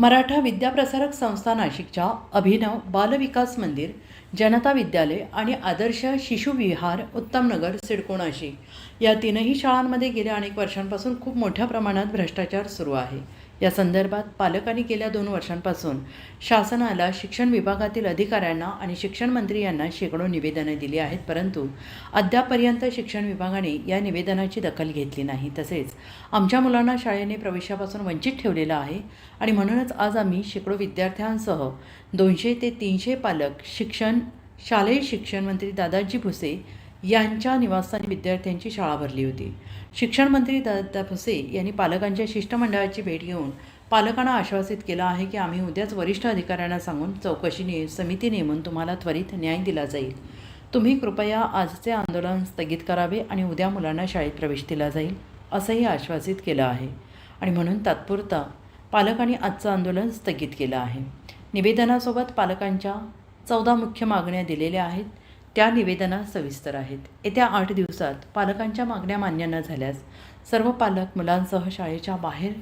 मराठा विद्याप्रसारक संस्था नाशिकच्या अभिनव बालविकास मंदिर जनता विद्यालय आणि आदर्श शिशु विहार उत्तमनगर सिडको नाशिक. या तीनही शाळांमध्ये गेल्या अनेक वर्षांपासून खूप मोठ्या प्रमाणात भ्रष्टाचार सुरू आहे. या संदर्भात पालकांनी गेल्या दोन वर्षांपासून शासनाला शिक्षण विभागातील अधिकाऱ्यांना आणि शिक्षण मंत्री यांना शेकडो निवेदनं दिली आहेत परंतु अद्यापर्यंत शिक्षण विभागाने या निवेदनाची दखल घेतली नाही. तसेच आमच्या मुलांना शाळेने प्रवेशापासून वंचित ठेवलेलं आहे आणि म्हणूनच आज आम्ही शेकडो विद्यार्थ्यांसह दोनशे ते तीनशे पालक शिक्षण शालेय शिक्षण मंत्री दादाजी भुसे यांच्या निवासस्थानी विद्यार्थ्यांची शाळा भरली होती. शिक्षण मंत्री दादा भुसे यांनी पालकांच्या शिष्टमंडळाची भेट घेऊन पालकांना आश्वासित केलं आहे की आम्ही उद्याच वरिष्ठ अधिकाऱ्यांना सांगून चौकशी ने समिती नेमून तुम्हाला त्वरित न्याय दिला जाईल. तुम्ही कृपया आजचे आंदोलन स्थगित करावे आणि उद्या मुलांना शाळेत प्रवेश दिला जाईल असंही आश्वासित केलं आहे. आणि म्हणून तात्पुरता पालकांनी आजचं आंदोलन स्थगित केलं आहे. निवेदनासोबत पालकांच्या चौदा मुख्य मागण्या दिलेल्या आहेत. त्या निवेदना सविस्तर आहेत. येत्या आठ दिवसात पालकांच्या मागण्या मान्य न झाल्यास सर्व पालक मुलांसह शाळेच्या बाहेर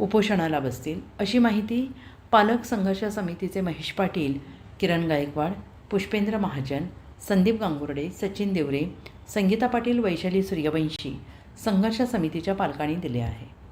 उपोषणाला बसतील. अशी माहिती पालक संघर्ष समितीचे महेश पाटील किरण गायकवाड पुष्पेंद्र महाजन संदीप गांगुर्डे सचिन देवरे संगीता पाटील वैशाली सूर्यवंशी संघर्ष समितीच्या पालकांनी दिले आहे.